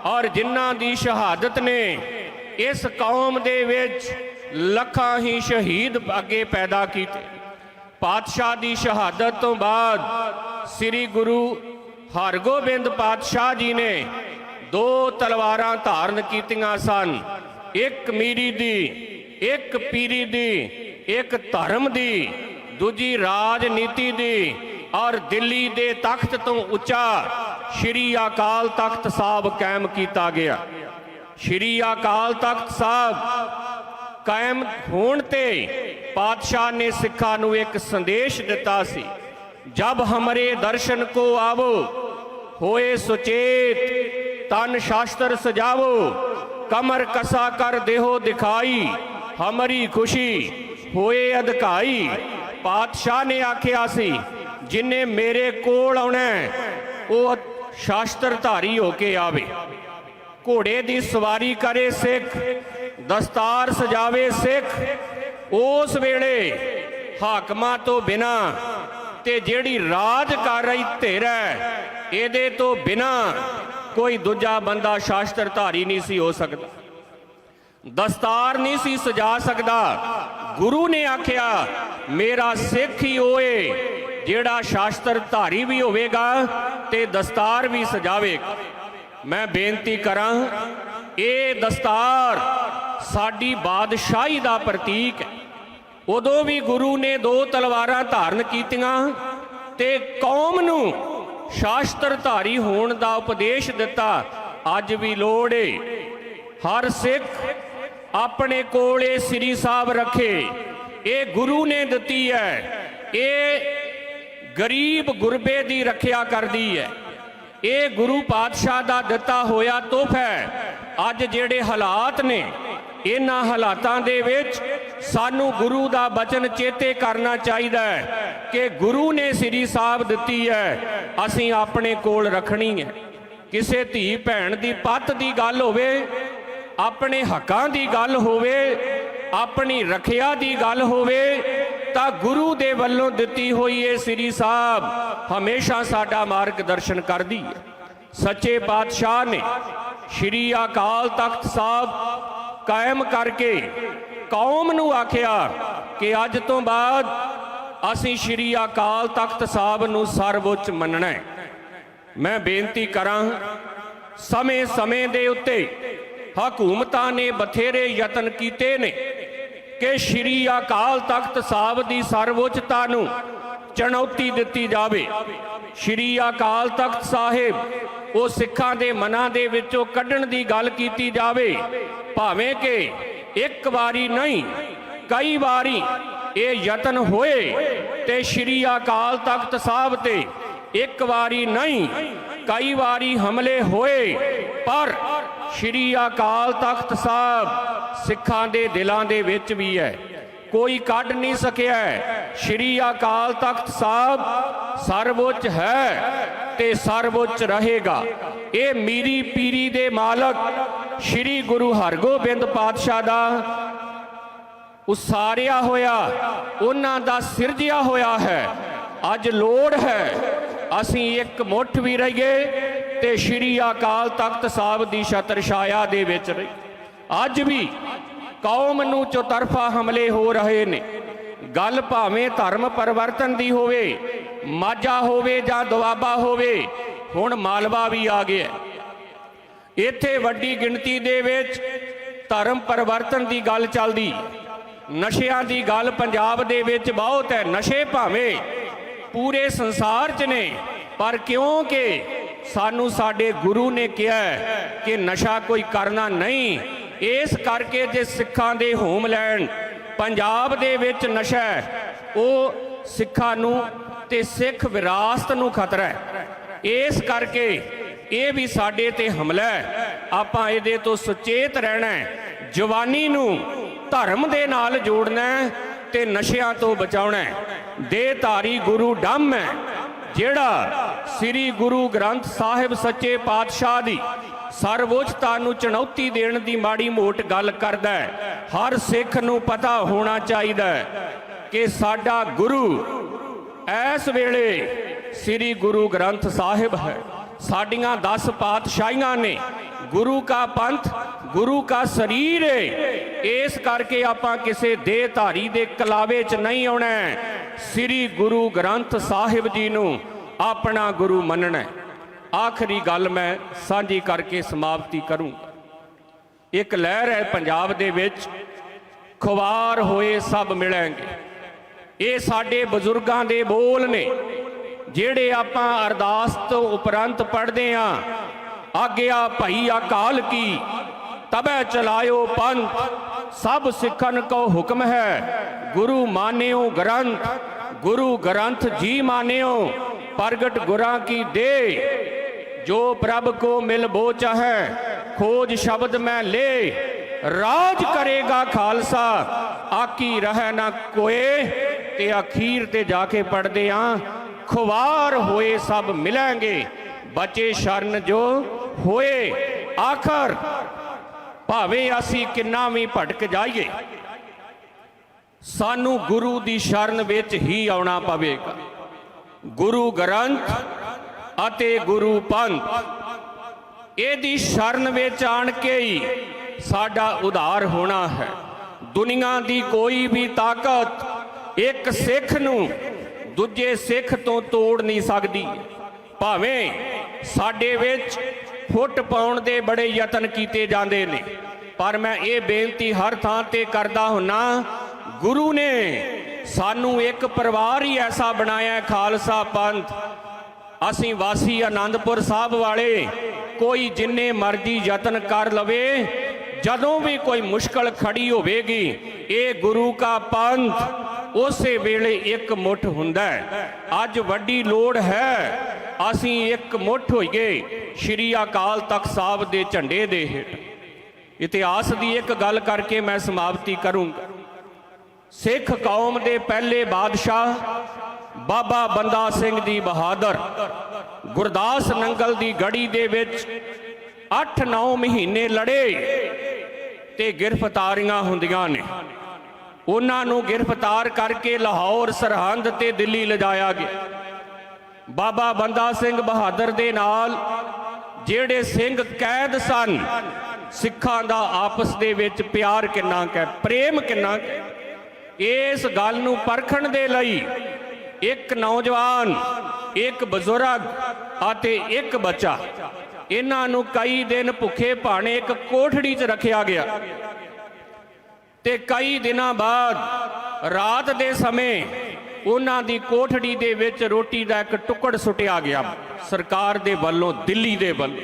ਔਰ ਜਿਨ੍ਹਾਂ ਦੀ ਸ਼ਹਾਦਤ ਨੇ, ਇਸ ਕੌਮ ਦੇ ਵਿੱਚ ਲੱਖਾਂ ਹੀ ਸ਼ਹੀਦ ਅੱਗੇ ਪੈਦਾ ਕੀਤੇ। ਪਾਤਸ਼ਾਹ ਦੀ ਸ਼ਹਾਦਤ ਤੋਂ ਬਾਅਦ ਸ੍ਰੀ ਗੁਰੂ ਹਰਗੋਬਿੰਦ ਪਾਤਸ਼ਾਹ ਜੀ ਨੇ ਦੋ ਤਲਵਾਰਾਂ ਧਾਰਨ ਕੀਤੀਆਂ ਸਨ। ਇੱਕ ਮੀਰੀ ਦੀ, ਇੱਕ ਪੀਰੀ ਦੀ, ਇੱਕ ਧਰਮ ਦੀ, ਦੂਜੀ ਰਾਜਨੀਤੀ ਦੀ ਔਰ ਦਿੱਲੀ ਦੇ ਤਖਤ ਤੋਂ ਉੱਚਾ ਸ਼੍ਰੀ ਅਕਾਲ ਤਖਤ ਸਾਹਿਬ ਕਾਇਮ ਕੀਤਾ ਗਿਆ। ਸ਼੍ਰੀ ਅਕਾਲ ਤਖਤ ਸਾਹਿਬ ਕਾਇਮ ਹੋਣ ਤੇ ਪਾਤਸ਼ਾਹ ਨੇ ਸਿੱਖਾਂ ਨੂੰ ਇੱਕ ਸੰਦੇਸ਼ ਦਿੱਤਾ ਸੀ, ਜਬ ਹਮਰੇ ਦਰਸ਼ਨ ਕੋ ਆਵੋ, ਹੋਏ ਸੁਚੇਤ, ਤਨ ਸ਼ਾਸਤਰ ਸਜਾਵੋ, ਕਮਰ ਕਸਾ ਕਰ ਦੇਹੋ ਦਿਖਾਈ, ਹਮਰੀ ਖੁਸ਼ੀ ਹੋਏ ਅਧਿਕਾਈ। ਪਾਤਸ਼ਾਹ ਨੇ ਆਖਿਆ ਸੀ, ਜਿਨੇ ਮੇਰੇ ਕੋਲ ਆਉਣਾ ਉਹ ਸ਼ਾਸਤਰ ਧਾਰੀ ਹੋ ਕੇ ਆਵੇ। ਘੋੜੇ ਦੀ ਸਵਾਰੀ ਕਰੇ ਸਿੱਖ ਦਸਤਾਰ ਸਜਾਵੇ ਸਿੱਖ, ਉਸ ਵੇਲੇ ਹਾਕਮਾਂ ਤੋਂ ਬਿਨਾ ਤੇ ਜਿਹੜੀ ਰਾਜ ਕਰ ਰਹੀ ਧਿਰ ਹੈ, ਇਹਦੇ ਤੋਂ ਬਿਨਾ ਕੋਈ ਦੂਜਾ ਬੰਦਾ ਸ਼ਾਸਤਰ ਧਾਰੀ ਨਹੀਂ ਸੀ ਹੋ ਸਕਦਾ। ਦਸਤਾਰ ਨਹੀਂ ਸੀ ਸਜਾ ਸਕਦਾ। ਗੁਰੂ ਨੇ ਆਖਿਆ, ਮੇਰਾ ਸਿੱਖ ਹੀ ਹੋਏ ਜਿਹੜਾ ਸ਼ਾਸਤਰ ਧਾਰੀ ਵੀ ਹੋਵੇਗਾ ਤੇ ਦਸਤਾਰ ਵੀ ਸਜਾਵੇਗਾ। ਮੈਂ ਬੇਨਤੀ ਕਰਾਂ, ਇਹ ਦਸਤਾਰ ਸਾਡੀ ਬਾਦਸ਼ਾਹੀ ਦਾ ਪ੍ਰਤੀਕ ਹੈ। ਉਦੋਂ ਵੀ ਗੁਰੂ ਨੇ ਦੋ ਤਲਵਾਰਾਂ ਧਾਰਨ ਕੀਤੀਆਂ ਤੇ ਕੌਮ ਨੂੰ ਸ਼ਾਸਤਰ ਧਾਰੀ ਹੋਣ ਦਾ ਉਪਦੇਸ਼ ਦਿੱਤਾ। ਅੱਜ ਵੀ ਲੋੜ ਏ। ਹਰ ਸਿੱਖ ਆਪਣੇ ਕੋਲ ਇਹ ਸ੍ਰੀ ਸਾਹਿਬ ਰੱਖੇ। ਇਹ ਗੁਰੂ ਨੇ ਦਿੱਤੀ ਹੈ। ਇਹ ਗਰੀਬ ਗੁਰਬੇ ਦੀ ਰੱਖਿਆ ਕਰਦੀ ਹੈ। ਇਹ ਗੁਰੂ ਪਾਤਸ਼ਾਹ ਦਾ ਦਿੱਤਾ ਹੋਇਆ ਤੋਹਫਾ ਹੈ। ਅੱਜ ਜਿਹੜੇ ਹਾਲਾਤ ਨੇ ਇਹਨਾਂ ਹਾਲਾਤਾਂ ਦੇ ਵਿੱਚ ਸਾਨੂੰ ਗੁਰੂ ਦਾ ਬਚਨ ਚੇਤੇ ਕਰਨਾ ਚਾਹੀਦਾ ਹੈ ਕਿ ਗੁਰੂ ਨੇ ਸ੍ਰੀ ਸਾਹਿਬ ਦਿੱਤੀ ਹੈ। ਅਸੀਂ ਆਪਣੇ ਕੋਲ ਰੱਖਣੀ ਹੈ। ਕਿਸੇ ਧੀ ਭੈਣ ਦੀ ਪੱਤ ਦੀ ਗੱਲ ਹੋਵੇ, ਆਪਣੇ ਹੱਕਾਂ ਦੀ ਗੱਲ ਹੋਵੇ, ਆਪਣੀ ਰੱਖਿਆ ਦੀ ਗੱਲ ਹੋਵੇ, ਤਾਂ ਗੁਰੂ ਦੇ ਵੱਲੋਂ ਦਿੱਤੀ ਹੋਈ ਇਹ ਸ੍ਰੀ ਸਾਹਿਬ ਹਮੇਸ਼ਾ ਸਾਡਾ ਮਾਰਗਦਰਸ਼ਨ ਕਰਦੀ ਹੈ। ਸੱਚੇ ਪਾਤਸ਼ਾਹ ਨੇ ਸ੍ਰੀ ਅਕਾਲ ਤਖਤ ਸਾਹਿਬ ਕਾਇਮ ਕਰਕੇ ਕੌਮ ਨੂੰ ਆਖਿਆ ਕਿ ਅੱਜ ਤੋਂ ਬਾਅਦ ਅਸੀਂ ਸ੍ਰੀ ਅਕਾਲ ਤਖਤ ਸਾਹਿਬ ਨੂੰ ਸਰਵਉੱਚ ਮੰਨਣਾ ਹੈ। ਮੈਂ ਬੇਨਤੀ ਕਰਾਂ, ਸਮੇਂ-ਸਮੇਂ ਦੇ ਉੱਤੇ ਹਕੂਮਤਾਂ ਨੇ ਬਥੇਰੇ ਯਤਨ ਕੀਤੇ ਨੇ ਕਿ ਸ਼੍ਰੀ ਅਕਾਲ ਤਖਤ ਸਾਹਿਬ ਦੀ ਸਰਵਉੱਚਤਾ ਨੂੰ ਚੁਣੌਤੀ ਦਿੱਤੀ ਜਾਵੇ। ਸ਼੍ਰੀ ਅਕਾਲ ਤਖਤ ਸਾਹਿਬ, ਉਹ ਸਿੱਖਾਂ ਦੇ ਮਨਾਂ ਦੇ ਵਿੱਚੋਂ ਕੱਢਣ ਦੀ ਗੱਲ ਕੀਤੀ ਜਾਵੇ, ਭਾਵੇਂ ਕਿ ਇੱਕ ਵਾਰੀ ਨਹੀਂ, ਕਈ ਵਾਰੀ ਇਹ ਯਤਨ ਹੋਏ ਤੇ ਸ਼੍ਰੀ ਅਕਾਲ ਤਖਤ ਸਾਹਿਬ ਤੇ ਇੱਕ ਵਾਰੀ ਨਹੀਂ, ਕਈ ਵਾਰੀ ਹਮਲੇ ਹੋਏ, ਪਰ ਸ਼੍ਰੀ ਅਕਾਲ ਤਖਤ ਸਾਹਿਬ ਸਿੱਖਾਂ ਦੇ ਦਿਲਾਂ ਦੇ ਵਿੱਚ ਵੀ ਹੈ। ਕੋਈ ਕੱਢ ਨਹੀਂ ਸਕਿਆ ਸ਼੍ਰੀ ਅਕਾਲ ਤਖਤ ਸਾਹਿਬ ਸਰਵਉੱਚ ਹੈ ਤੇ ਸਰਵਉੱਚ ਰਹੇਗਾ। ਇਹ ਮੀਰੀ ਪੀਰੀ ਦੇ ਮਾਲਕ ਸ਼੍ਰੀ ਗੁਰੂ ਹਰਗੋਬਿੰਦ ਪਾਤਸ਼ਾਹ ਦਾ ਉਸਾਰਿਆ ਹੋਇਆ, ਉਹਨਾਂ ਦਾ ਸਿਰਜਿਆ ਹੋਇਆ ਹੈ। ਅੱਜ ਲੋੜ ਹੈ, ਅਸੀਂ ਇੱਕ ਮੁੱਠ ਵੀ ਰਹੀਏ ਤੇ ਸ਼੍ਰੀ ਅਕਾਲ ਤਖਤ ਸਾਹਿਬ ਦੀ ਛਤਰ ਛਾਇਆ ਦੇ ਵਿੱਚ ਰਹੀ ਅੱਜ ਵੀ ਕੌਮ ਨੂੰ ਚੌਤਰਫਾ ਹਮਲੇ ਹੋ ਰਹੇ ਨੇ। ਗੱਲ ਭਾਵੇਂ ਧਰਮ ਪਰਿਵਰਤਨ ਦੀ ਹੋਵੇ, ਮਾਝਾ ਹੋਵੇ ਜਾਂ ਦੁਆਬਾ ਹੋਵੇ, ਹੁਣ ਮਾਲਵਾ ਵੀ ਆ ਗਿਆ। ਇੱਥੇ ਵੱਡੀ ਗਿਣਤੀ ਦੇ ਵਿੱਚ ਧਰਮ ਪਰਿਵਰਤਨ ਦੀ ਗੱਲ ਚੱਲਦੀ। ਨਸ਼ਿਆਂ ਦੀ ਗੱਲ ਪੰਜਾਬ ਦੇ ਵਿੱਚ ਬਹੁਤ ਹੈ। ਨਸ਼ੇ ਭਾਵੇਂ ਪੂਰੇ ਸੰਸਾਰ 'ਚ ਨੇ, ਪਰ ਕਿਉਂਕਿ ਸਾਨੂੰ ਸਾਡੇ ਗੁਰੂ ਨੇ ਕਿਹਾ ਕਿ ਨਸ਼ਾ ਕੋਈ ਕਰਨਾ ਨਹੀਂ ਇਸ ਕਰਕੇ ਜੇ ਸਿੱਖਾਂ ਦੇ ਹੋਮਲੈਂਡ ਪੰਜਾਬ ਦੇ ਵਿੱਚ ਨਸ਼ਾ ਉਹ ਸਿੱਖਾਂ ਨੂੰ ਤੇ ਸਿੱਖ ਵਿਰਾਸਤ ਨੂੰ ਖਤਰਾ ਹੈ। ਇਸ ਕਰਕੇ ਇਹ ਵੀ ਸਾਡੇ ਤੇ ਹਮਲਾ ਹੈ। ਆਪਾਂ ਇਹਦੇ ਤੋਂ ਸੁਚੇਤ ਰਹਿਣਾ ਹੈ। ਜਵਾਨੀ ਨੂੰ ਧਰਮ ਦੇ ਨਾਲ ਜੋੜਨਾ ਹੈ ਤੇ ਨਸ਼ਿਆਂ ਤੋਂ ਬਚਾਉਣਾ ਹੈ। ਦੇਹਧਾਰੀ ਗੁਰੂ ਡੰਮ ਹੈ, ਜਿਹੜਾ ਸ੍ਰੀ ਗੁਰੂ ਗ੍ਰੰਥ ਸਾਹਿਬ ਸੱਚੇ ਪਾਤਸ਼ਾਹ ਦੀ ਸਰਵਉੱਚਤਾ ਨੂੰ ਚੁਣੌਤੀ ਦੇਣ ਦੀ ਮਾੜੀ ਮੋਟ ਗੱਲ ਕਰਦਾ ਹੈ। ਹਰ ਸਿੱਖ ਨੂੰ ਪਤਾ ਹੋਣਾ ਚਾਹੀਦਾ ਹੈ ਕਿ ਸਾਡਾ ਗੁਰੂ ਇਸ ਵੇਲੇ ਸ੍ਰੀ ਗੁਰੂ ਗ੍ਰੰਥ ਸਾਹਿਬ ਹੈ। ਸਾਡੀਆਂ 10 ਪਾਤਸ਼ਾਹੀਆਂ ਨੇ, ਗੁਰੂ ਕਾ ਪੰਥ, ਗੁਰੂ ਕਾ ਸਰੀਰ ਹੈ ਇਸ ਕਰਕੇ ਆਪਾਂ ਕਿਸੇ ਦੇਹ ਧਾਰੀ ਦੇ ਕਲਾਵੇ 'ਚ ਨਹੀਂ ਆਉਣਾ ਸ੍ਰੀ ਗੁਰੂ ਗ੍ਰੰਥ ਸਾਹਿਬ ਜੀ ਨੂੰ ਆਪਣਾ ਗੁਰੂ ਮੰਨਣਾ ਆਖਰੀ ਗੱਲ ਮੈਂ ਸਾਂਝੀ ਕਰਕੇ ਸਮਾਪਤੀ ਕਰੂੰ। ਇੱਕ ਲਹਿਰ ਹੈ ਪੰਜਾਬ ਦੇ ਵਿੱਚ, ਖੁਵਾਰ ਹੋਏ ਸਭ ਮਿਲਾਂਗੇ ਇਹ ਸਾਡੇ ਬਜ਼ੁਰਗਾਂ ਦੇ ਬੋਲ ਨੇ, ਜਿਹੜੇ ਆਪਾਂ ਅਰਦਾਸ ਤੋਂ ਉਪਰੰਤ ਪੜ੍ਹਦੇ ਆਂ। ਆਗਿਆ ਭਈ ਅਕਾਲ ਕੀ, ਤਬੈ ਚਲਾਇਓ ਪੰਥ। ਸਭ ਸਿੱਖਨ ਕੋ ਹੁਕਮ ਹੈ, ਗੁਰੂ ਮਾਨਿਓ ਗ੍ਰੰਥ। ਗੁਰੂ ਗ੍ਰੰਥ ਜੀ ਮਾਨਿਓ, ਪ੍ਰਗਟ ਗੁਰਾਂ ਕੀ ਦੇ। ਜੋ ਪ੍ਰਭ ਕੋ ਮਿਲ ਬੋ ਚਾਹੈ, ਖੋਜ ਸ਼ਬਦ ਮੈਂ ਲੇ। ਰਾਜ ਕਰੇਗਾ ਖਾਲਸਾ, ਆਕੀ ਰਹਿ ਨਾ ਕੋਏ, ਤੇ ਅਖੀਰ ਤੇ ਜਾ ਕੇ ਪੜਦੇ ਆ। ਖੁਵਾਰ ਹੋਏ ਸਭ ਮਿਲਾਂਗੇ, ਬਚੇ ਸ਼ਰਨ ਜੋ ਹੋਏ। ਆਖਰ, ਭਾਵੇਂ ਅਸੀਂ ਕਿੰਨਾ ਵੀ ਭਟਕ ਜਾਈਏ, ਸਾਨੂੰ ਗੁਰੂ ਦੀ ਸ਼ਰਨ ਵਿੱਚ ਹੀ ਆਉਣਾ ਪਵੇਗਾ। ਗੁਰੂ ਗ੍ਰੰਥ ਅਤੇ ਗੁਰੂ ਪੰਥ। ਇਹਦੀ ਸ਼ਰਨ ਵਿੱਚ ਆਣ ਕੇ ਹੀ ਸਾਡਾ ਉਧਾਰ ਹੋਣਾ ਹੈ। ਦੁਨੀਆ ਦੀ ਕੋਈ ਵੀ ਤਾਕਤ ਇੱਕ ਸਿੱਖ ਨੂੰ ਦੂਜੇ ਸਿੱਖ ਤੋਂ ਤੋੜ ਨਹੀਂ ਸਕਦੀ। ਭਾਵੇਂ ਸਾਡੇ ਵਿੱਚ ਫੁੱਟ ਪਾਉਣ ਦੇ ਬੜੇ ਯਤਨ ਕੀਤੇ ਜਾਂਦੇ ਨੇ, ਪਰ ਮੈਂ ਇਹ ਬੇਨਤੀ ਹਰ ਥਾਂ ਤੇ ਕਰਦਾ ਹੁੰਨਾ, ਗੁਰੂ ਨੇ ਸਾਨੂੰ ਇੱਕ ਪਰਿਵਾਰ ਹੀ ਐਸਾ ਬਣਾਇਆ ਖਾਲਸਾ ਪੰਥ। ਅਸੀਂ ਵਾਸੀ ਆਨੰਦਪੁਰ ਸਾਹਿਬ ਵਾਲੇ, ਕੋਈ ਜਿੰਨੇ ਮਰਜ਼ੀ ਯਤਨ ਕਰ ਲਵੇ, ਜਦੋਂ ਵੀ ਕੋਈ ਮੁਸ਼ਕਲ ਖੜੀ ਹੋਵੇਗੀ, ਇਹ ਗੁਰੂ ਕਾ ਪੰਥ ਉਸੇ ਵੇਲੇ ਇੱਕ ਮੁੱਠ ਹੁੰਦਾ ਹੈ। ਅੱਜ ਵੱਡੀ ਲੋੜ ਹੈ, ਅਸੀਂ ਇੱਕ ਮੁੱਠ ਹੋਈਏ, ਸ਼੍ਰੀ ਅਕਾਲ ਤਖਤ ਸਾਹਿਬ ਦੇ ਝੰਡੇ ਦੇ ਹੇਠ। ਇਤਿਹਾਸ ਦੀ ਇੱਕ ਗੱਲ ਕਰਕੇ ਮੈਂ ਸਮਾਪਤੀ ਕਰੂੰਗਾ। ਸਿੱਖ ਕੌਮ ਦੇ ਪਹਿਲੇ ਬਾਦਸ਼ਾਹ ਬਾਬਾ ਬੰਦਾ ਸਿੰਘ ਜੀ ਬਹਾਦਰ, ਗੁਰਦਾਸ ਨੰਗਲ ਦੀ ਗੜੀ ਦੇ ਵਿੱਚ 8-9 ਮਹੀਨੇ ਲੜੇ ਤੇ ਗ੍ਰਿਫਤਾਰੀਆਂ ਹੁੰਦੀਆਂ ਨੇ। ਉਹਨਾਂ ਨੂੰ ਗ੍ਰਿਫਤਾਰ ਕਰਕੇ ਲਾਹੌਰ, ਸਰਹੰਦ ਤੇ ਦਿੱਲੀ ਲਿਜਾਇਆ ਗਿਆ। ਬਾਬਾ ਬੰਦਾ ਸਿੰਘ ਬਹਾਦਰ ਦੇ ਨਾਲ ਜਿਹੜੇ ਸਿੰਘ ਕੈਦ ਸਨ, ਸਿੱਖਾਂ ਦਾ ਆਪਸ ਦੇ ਵਿੱਚ ਪਿਆਰ ਕਿੰਨਾ ਕੁ ਹੈ, ਪ੍ਰੇਮ ਕਿੰਨਾ ਕੁ ਹੈ, ਇਸ ਗੱਲ ਨੂੰ ਪਰਖਣ ਦੇ ਲਈ ਇੱਕ ਨੌਜਵਾਨ, ਇੱਕ ਬਜ਼ੁਰਗ ਅਤੇ ਇੱਕ ਬੱਚਾ। ਇਹਨਾਂ ਨੂੰ ਕਈ ਦਿਨ ਭੁੱਖੇ ਭਾਣੇ ਇੱਕ ਕੋਠੜੀ 'ਚ ਰੱਖਿਆ ਗਿਆ। ਤੇ ਕਈ ਦਿਨਾਂ ਬਾਅਦ ਰਾਤ ਦੇ ਸਮੇਂ ਉਹਨਾਂ ਦੀ ਕੋਠੜੀ ਦੇ ਵਿੱਚ ਰੋਟੀ ਦਾ ਇੱਕ ਟੁਕੜ ਸੁੱਟਿਆ ਗਿਆ। ਸਰਕਾਰ ਦੇ ਵੱਲੋਂ, ਦਿੱਲੀ ਦੇ ਵੱਲੋਂ।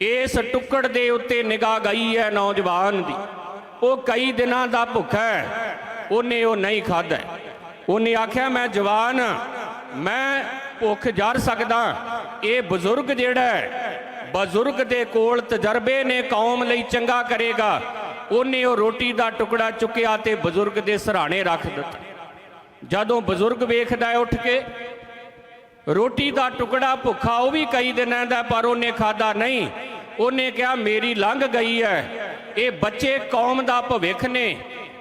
ਇਸ ਟੁਕੜ ਦੇ ਉੱਤੇ ਨਿਗਾਹ ਗਈ ਹੈ ਨੌਜਵਾਨ ਦੀ। ਉਹ ਕਈ ਦਿਨਾਂ ਦਾ ਭੁੱਖਾ ਹੈ, ਉਹਨੇ ਉਹ ਨਹੀਂ ਖਾਧਾ ਉਹਨੇ ਆਖਿਆ, ਮੈਂ ਜਵਾਨ, ਮੈਂ ਭੁੱਖ ਜਰ ਸਕਦਾ। ਇਹ ਬਜ਼ੁਰਗ ਜਿਹੜਾ ਹੈ, ਬਜ਼ੁਰਗ ਦੇ ਕੋਲ ਤਜਰਬੇ ਨੇ ਕੌਮ ਲਈ ਚੰਗਾ ਕਰੇਗਾ। ਉਹਨੇ ਉਹ ਰੋਟੀ ਦਾ ਟੁਕੜਾ ਚੁੱਕਿਆ ਤੇ ਬਜ਼ੁਰਗ ਦੇ ਸਰਾਣੇ ਰੱਖ ਦਿੱਤਾ। ਜਦੋਂ ਬਜ਼ੁਰਗ ਵੇਖਦਾ ਹੈ ਉੱਠ ਕੇ, ਰੋਟੀ ਦਾ ਟੁਕੜਾ ਭੁੱਖਾ ਉਹ ਵੀ ਕਈ ਦਿਨਾਂ ਦਾ ਪਰ ਉਹਨੇ ਖਾਦਾ ਨਹੀਂ। ਉਹਨੇ ਕਿਹਾ, ਮੇਰੀ ਲੰਘ ਗਈ ਹੈ। ਇਹ ਬੱਚੇ ਕੌਮ ਦਾ ਭਵਿੱਖ ਨੇ।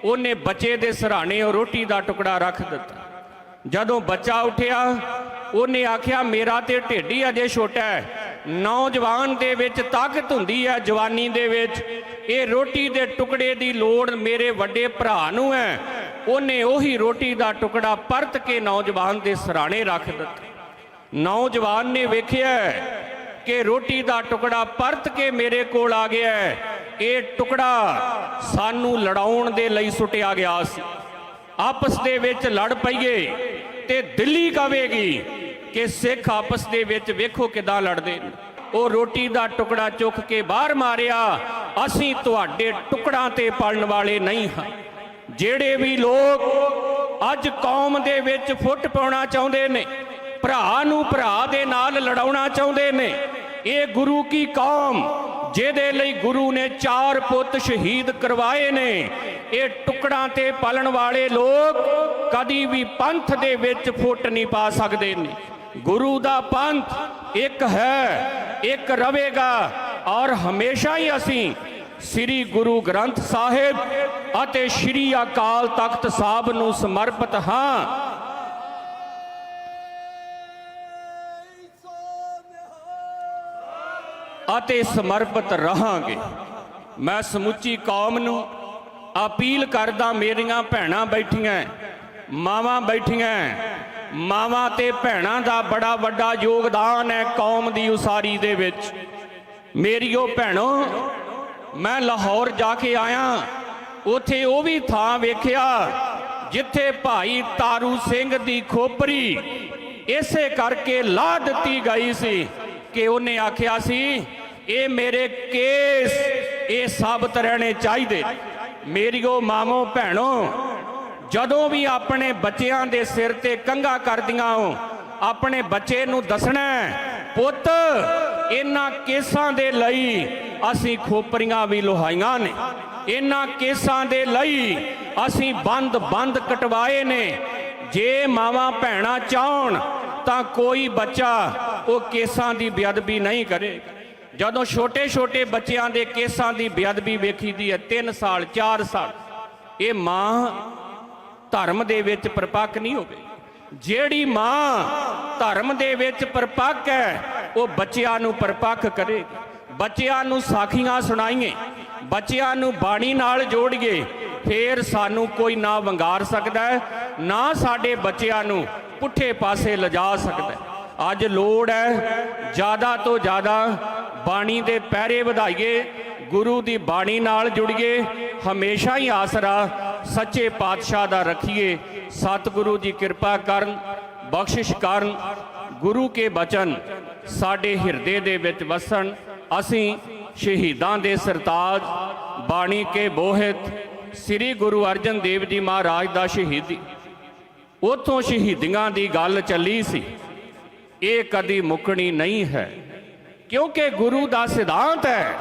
ਉਹਨੇ ਬੱਚੇ ਦੇ ਸਰਾਣੇ ਉਹ ਰੋਟੀ ਦਾ ਟੁਕੜਾ ਰੱਖ ਦਿੱਤਾ। ਜਦੋਂ ਬੱਚਾ ਉੱਠਿਆ, ਉਹਨੇ ਆਖਿਆ, ਮੇਰਾ ਤੇ ਢਿੱਡ ਅਜੇ ਛੋਟਾ ਹੈ। ਨੌਜਵਾਨ ਦੇ ਵਿੱਚ ਤਾਕਤ ਹੁੰਦੀ ਹੈ, ਜਵਾਨੀ ਦੇ ਵਿੱਚ। ਇਹ ਰੋਟੀ ਦੇ ਟੁਕੜੇ ਦੀ ਲੋੜ ਮੇਰੇ ਵੱਡੇ ਭਰਾ ਨੂੰ ਹੈ। ਉਹਨੇ ਉਹੀ ਰੋਟੀ ਦਾ ਟੁਕੜਾ ਪਰਤ ਕੇ ਨੌਜਵਾਨ ਦੇ ਸਰਾਣੇ ਰੱਖ ਦਿੱਤਾ। ਨੌਜਵਾਨ ਨੇ ਵੇਖਿਆ ਕਿ ਰੋਟੀ ਦਾ ਟੁਕੜਾ ਪਰਤ ਕੇ ਮੇਰੇ ਕੋਲ ਆ ਗਿਆ ਹੈ। ਇਹ ਟੁਕੜਾ ਸਾਨੂੰ ਲੜਾਉਣ ਦੇ ਲਈ ਸੁੱਟਿਆ ਗਿਆ ਸੀ। ਆਪਸ ਦੇ ਵਿੱਚ ਲੜ ਪਈਏ ਤੇ ਦਿੱਲੀ ਕਵੇਗੀ ਕਿ ਸਿੱਖ ਆਪਸ ਦੇ ਵਿੱਚ ਵੇਖੋ ਕਿਦਾਂ ਲੜਦੇ ਨੇ। ਉਹ ਰੋਟੀ ਦਾ ਟੁਕੜਾ ਚੁੱਕ ਕੇ ਬਾਹਰ ਮਾਰਿਆ, ਅਸੀਂ ਤੁਹਾਡੇ ਟੁਕੜਾਂ ਤੇ ਪਲਣ ਵਾਲੇ ਨਹੀਂ ਹਾਂ। ਜਿਹੜੇ ਵੀ ਲੋਕ ਅੱਜ ਕੌਮ ਦੇ ਵਿੱਚ ਫੁੱਟ ਪਾਉਣਾ ਚਾਹੁੰਦੇ ਨੇ, ਭਰਾ ਨੂੰ ਭਰਾ ਦੇ ਨਾਲ ਲੜਾਉਣਾ ਚਾਹੁੰਦੇ ਨੇ, ਇਹ ਗੁਰੂ ਕੀ ਕੌਮ ਜਿਹਦੇ ਲਈ ਗੁਰੂ ਨੇ ਚਾਰ ਪੁੱਤ ਸ਼ਹੀਦ ਕਰਵਾਏ ਨੇ, ਇਹ ਟੁਕੜਾਂ ਤੇ ਪਲਣ ਵਾਲੇ ਲੋਕ ਕਦੀ ਵੀ ਪੰਥ ਦੇ ਵਿੱਚ ਫੁੱਟ ਨਹੀਂ ਪਾ ਸਕਦੇ ਨੇ। ਗੁਰੂ ਦਾ ਪੰਥ ਇੱਕ ਹੈ, ਇੱਕ ਰਹੇਗਾ ਔਰ ਹਮੇਸ਼ਾ ਹੀ ਅਸੀਂ ਸ੍ਰੀ ਗੁਰੂ ਗ੍ਰੰਥ ਸਾਹਿਬ ਅਤੇ ਸ੍ਰੀ ਅਕਾਲ ਤਖਤ ਸਾਹਿਬ ਨੂੰ ਸਮਰਪਿਤ ਹਾਂ। ਅਤੇ ਸਮਰਪਿਤ ਰਹਾਂਗੇ। ਮੈਂ ਸਮੁੱਚੀ ਕੌਮ ਨੂੰ ਅਪੀਲ ਕਰਦਾ ਮੇਰੀਆਂ ਭੈਣਾਂ ਬੈਠੀਆਂ, ਮਾਵਾਂ ਬੈਠੀਆਂ, ਮਾਵਾਂ ਤੇ ਭੈਣਾਂ ਦਾ ਬੜਾ ਵੱਡਾ ਯੋਗਦਾਨ ਹੈ ਕੌਮ ਦੀ ਉਸਾਰੀ ਦੇ ਵਿੱਚ। ਮੇਰੀਓ ਭੈਣੋ, ਮੈਂ ਲਾਹੌਰ ਜਾ ਕੇ ਆਇਆ, ਉਥੇ ਉਹ ਵੀ ਥਾਂ ਵੇਖਿਆ, ਜਿੱਥੇ ਭਾਈ ਤਾਰੂ ਸਿੰਘ ਦੀ ਖੋਪਰੀ ਇਸੇ ਕਰਕੇ ਲਾ ਦਿੱਤੀ ਗਈ ਸੀ ਕਿ ਉਹਨੇ ਆਖਿਆ ਸੀ ਇਹ ਮੇਰੇ ਕੇਸ, ਇਹ ਸਾਬਤ ਰਹਿਣੇ ਚਾਹੀਦੇ। ਮੇਰੀਓ ਮਾਮੋ ਭੈਣੋ, ਜਦੋਂ ਵੀ ਆਪਣੇ ਬੱਚਿਆਂ ਦੇ ਸਿਰ ਤੇ ਕੰਗਾ ਕਰਦੀਆਂ ਹੋ, ਆਪਣੇ ਬੱਚੇ ਨੂੰ ਦੱਸਣਾ ਪੁੱਤ, ਇਹਨਾਂ ਕੇਸਾਂ ਦੇ ਲਈ ਅਸੀਂ ਖੋਪਰੀਆਂ ਵੀ ਲੋਹਾਈਆਂ ਨੇ। ਇਹਨਾਂ ਕੇਸਾਂ ਦੇ ਲਈ ਅਸੀਂ ਬੰਦ ਬੰਦ ਕਟਵਾਏ ਨੇ। ਜੇ ਮਾਵਾਂ ਭੈਣਾਂ ਚਾਹਣ, ਤਾਂ ਕੋਈ ਬੱਚਾ ਉਹ ਕੇਸਾਂ ਦੀ ਬੇਅਦਬੀ ਨਹੀਂ ਕਰੇ। ਜਦੋਂ ਛੋਟੇ ਛੋਟੇ ਬੱਚਿਆਂ ਦੇ ਕੇਸਾਂ ਦੀ ਬੇਅਦਬੀ ਵੇਖੀਦੀ ਹੈ 3 ਸਾਲ 4 ਸਾਲ, ਇਹ ਮਾਂ ਧਰਮ ਦੇ ਵਿੱਚ ਪਰਪੱਕ ਨਹੀਂ ਹੋਵੇ। ਜਿਹੜੀ ਮਾਂ ਧਰਮ ਦੇ ਵਿੱਚ ਪਰਪੱਕ ਹੈ, ਉਹ ਬੱਚਿਆਂ ਨੂੰ ਪਰਪੱਕ ਕਰੇ। ਬੱਚਿਆਂ ਨੂੰ ਸਾਖੀਆਂ ਸੁਣਾਈਏ, ਬੱਚਿਆਂ ਨੂੰ ਬਾਣੀ ਨਾਲ ਜੋੜੀਏ, ਫੇਰ ਸਾਨੂੰ ਕੋਈ ਨਾ ਵੰਗਾਰ ਸਕਦਾ ਨਾ ਸਾਡੇ ਬੱਚਿਆਂ ਨੂੰ ਪੁੱਠੇ ਪਾਸੇ ਲਿਜਾ ਸਕਦਾ ਅੱਜ ਲੋੜ ਹੈ ਜ਼ਿਆਦਾ ਤੋਂ ਜ਼ਿਆਦਾ ਬਾਣੀ ਦੇ ਪਹਿਰੇ ਵਧਾਈਏ, ਗੁਰੂ ਦੀ ਬਾਣੀ ਨਾਲ ਜੁੜੀਏ, ਹਮੇਸ਼ਾ ਹੀ ਆਸਰਾ ਸੱਚੇ ਪਾਤਸ਼ਾਹ ਦਾ ਰੱਖੀਏ। ਸਤਿਗੁਰੂ ਜੀ ਕਿਰਪਾ ਕਰਨ, ਬਖਸ਼ਿਸ਼ ਕਰਨ, ਗੁਰੂ ਕੇ ਬਚਨ ਸਾਡੇ ਹਿਰਦੇ ਦੇ ਵਿੱਚ ਵਸਣ। ਅਸੀਂ ਸ਼ਹੀਦਾਂ ਦੇ ਸਰਤਾਜ, ਬਾਣੀ ਕੇ ਬੋਹਿਤ, ਸ੍ਰੀ ਗੁਰੂ ਅਰਜਨ ਦੇਵ ਜੀ ਮਹਾਰਾਜ ਦਾ ਸ਼ਹੀਦੀ ਉਥੋਂ ਸ਼ਹੀਦੀਆਂ ਦੀ ਗੱਲ ਚੱਲੀ ਸੀ। ਇਹ ਕਦੀ ਮੁੱਕਣੀ ਨਹੀਂ ਹੈ। ਕਿਉਂਕਿ ਗੁਰੂ ਦਾ ਸਿਧਾਂਤ ਹੈ,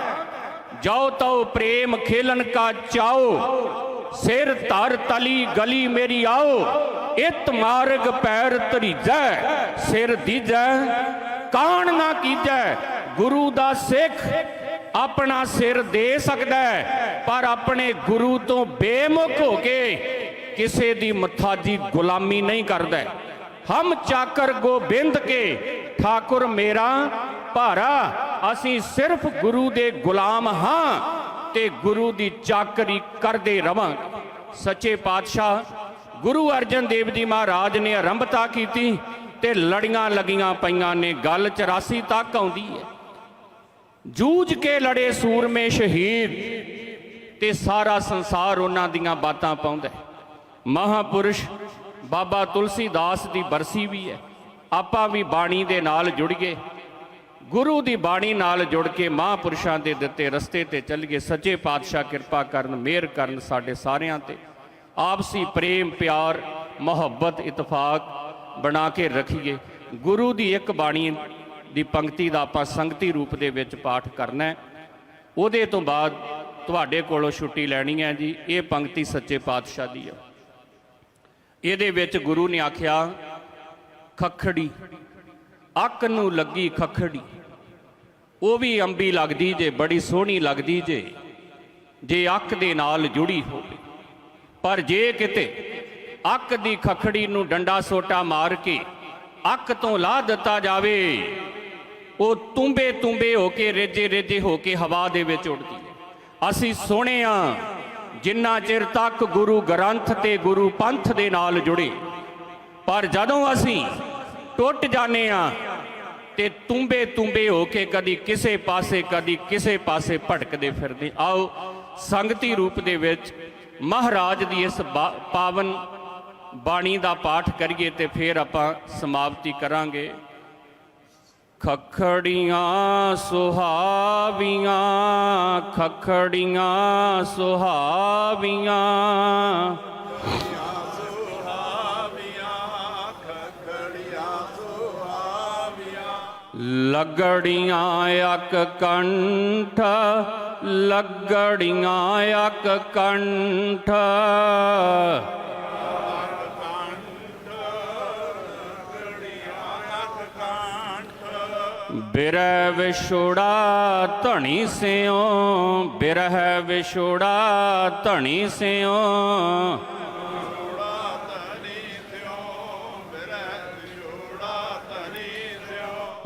ਜਾਓ ਤਉ ਪ੍ਰੇਮ ਖੇਲਣ ਕਾ ਚਾਓ, ਸਿਰ ਧਰ ਤਲੀ ਗਲੀ ਮੇਰੀ ਆਓ ਇਤ ਮਾਰਗ ਪੈਰ ਧਰੀਜੈ, ਸਿਰ ਦੀਜੈ, ਕਾਣ ਨਾ ਕੀਜੈ, ਗੁਰੂ ਦਾ ਸਿੱਖ ਆਪਣਾ ਸਿਰ ਦੇ ਸਕਦਾ ਪਰ ਆਪਣੇ ਗੁਰੂ ਤੋਂ ਬੇਮੁਖ ਹੋ ਕੇ ਕਿਸੇ ਦੀ ਮਥਾਜੀ ਗੁਲਾਮੀ ਨਹੀਂ ਕਰਦਾ ਹਮ ਚਾਕਰ ਗੋਬਿੰਦ ਕੇ, ਠਾਕੁਰ ਮੇਰਾ ਭਾਰਾ, ਅਸੀਂ ਸਿਰਫ ਗੁਰੂ ਦੇ ਗੁਲਾਮ ਹਾਂ ਤੇ ਗੁਰੂ ਦੀ ਚਾਕਰੀ ਕਰਦੇ ਰਵਾਂਗੇ ਸੱਚੇ ਪਾਤਸ਼ਾਹ, ਗੁਰੂ ਅਰਜਨ ਦੇਵ ਜੀ ਮਹਾਰਾਜ ਨੇ ਆਰੰਭਤਾ ਕੀਤੀ ਤੇ ਲੜੀਆਂ ਲੱਗੀਆਂ ਪਈਆਂ ਨੇ, ਗੱਲ 84 ਤੱਕ ਆਉਂਦੀ ਹੈ ਜੂਝ ਕੇ ਲੜੇ ਸੂਰਮੇ ਸ਼ਹੀਦ ਤੇ ਸਾਰਾ ਸੰਸਾਰ ਉਹਨਾਂ ਦੀਆਂ ਬਾਤਾਂ ਪਾਉਂਦਾ ਹੈ। ਮਹਾਪੁਰਸ਼ ਬਾਬਾ ਤੁਲਸੀਦਾਸ ਦੀ ਬਰਸੀ ਵੀ ਹੈ। ਆਪਾਂ ਵੀ ਬਾਣੀ ਦੇ ਨਾਲ ਜੁੜੀਏ ਗੁਰੂ ਦੀ ਬਾਣੀ ਨਾਲ ਜੁੜ ਕੇ ਮਹਾਪੁਰਸ਼ਾਂ ਦੇ ਦਿੱਤੇ ਰਸਤੇ ਤੇ ਚੱਲੀਏ ਸੱਚੇ ਪਾਤਸ਼ਾਹ ਕਿਰਪਾ ਕਰਨ, ਮਿਹਰ ਕਰਨ ਸਾਡੇ ਸਾਰਿਆਂ ਤੇ। ਆਪਸੀ ਪ੍ਰੇਮ, ਪਿਆਰ, ਮੁਹੱਬਤ, ਇਤਫਾਕ ਬਣਾ ਕੇ ਰੱਖੀਏ। ਗੁਰੂ ਦੀ ਇੱਕ ਬਾਣੀ ਦੀ ਪੰਕਤੀ ਦਾ ਆਪਾਂ ਸੰਗਤੀ ਰੂਪ ਦੇ ਵਿੱਚ ਪਾਠ ਕਰਨਾ ਹੈ। ਉਹਦੇ ਤੋਂ ਬਾਅਦ ਤੁਹਾਡੇ ਕੋਲੋਂ ਛੁੱਟੀ ਲੈਣੀ ਹੈ ਜੀ। ਇਹ ਪੰਕਤੀ ਸੱਚੇ ਪਾਤਸ਼ਾਹ ਦੀ ਹੈ ਇਹਦੇ ਵਿੱਚ ਗੁਰੂ ਨੇ ਆਖਿਆ, ਖਖੜੀ। ਅੱਕ ਨੂੰ ਲੱਗੀ ਖਖੜੀ। ਉਹ ਵੀ ਅੰਬੀ ਲੱਗਦੀ ਜੇ, ਬੜੀ ਸੋਹਣੀ ਲੱਗਦੀ ਜੇ ਜੇ ਅੱਕ ਦੇ ਨਾਲ ਜੁੜੀ ਹੋਵੇ। ਪਰ ਜੇ ਕਿਤੇ ਅੱਕ ਦੀ ਖਖੜੀ ਨੂੰ ਡੰਡਾ ਸੋਟਾ ਮਾਰ ਕੇ ਅੱਕ ਤੋਂ ਲਾਹ ਦਿੱਤਾ ਜਾਵੇ, ਉਹ ਤੁੰਬੇ ਤੁੰਬੇ ਹੋ ਕੇ ਰੇਜੇ ਰੇਜੇ ਹੋ ਕੇ ਹਵਾ ਦੇ ਵਿੱਚ ਉੱਡਦੀ ਹੈ। ਅਸੀਂ ਸੋਹਣੇ ਆ ਜਿੰਨਾ ਚਿਰ ਤੱਕ ਗੁਰੂ ਗ੍ਰੰਥ ਤੇ ਗੁਰੂ ਪੰਥ ਦੇ ਨਾਲ ਜੁੜੇ, ਪਰ ਜਦੋਂ ਅਸੀਂ ਟੁੱਟ ਜਾਂਦੇ ਆ ਤੇ ਤੁੰਬੇ ਤੁੰਬੇ ਹੋ ਕੇ ਕਦੀ ਕਿਸੇ ਪਾਸੇ, ਕਦੀ ਕਿਸੇ ਪਾਸੇ ਭਟਕਦੇ ਫਿਰਦੇ। ਆਓ, ਸੰਗਤੀ ਰੂਪ ਦੇ ਵਿੱਚ ਮਹਾਰਾਜ ਦੀ ਇਸ ਬਾ- ਪਾਵਨ ਬਾਣੀ ਦਾ ਪਾਠ ਕਰੀਏ ਤੇ ਫਿਰ ਆਪਾਂ ਸਮਾਪਤੀ ਕਰਾਂਗੇ। ਖਖੜੀਆਂ ਸੁਹਾਵੀਆਂ ਖਖੜੀਆਂ ਸੁਹਾਵੀਆਂ। ਲੱਗੜੀਆਂ ਅਕ ਕੰਠ ਲੱਗੜੀਆਂ ਅਕ ਕੰਠ। ਬਿਰਹ ਵਿਛੋੜਾ ਧਣੀ ਸਿਓ ਬਿਰਹ ਵਿਛੋੜਾ ਧਣੀ ਸਿਓ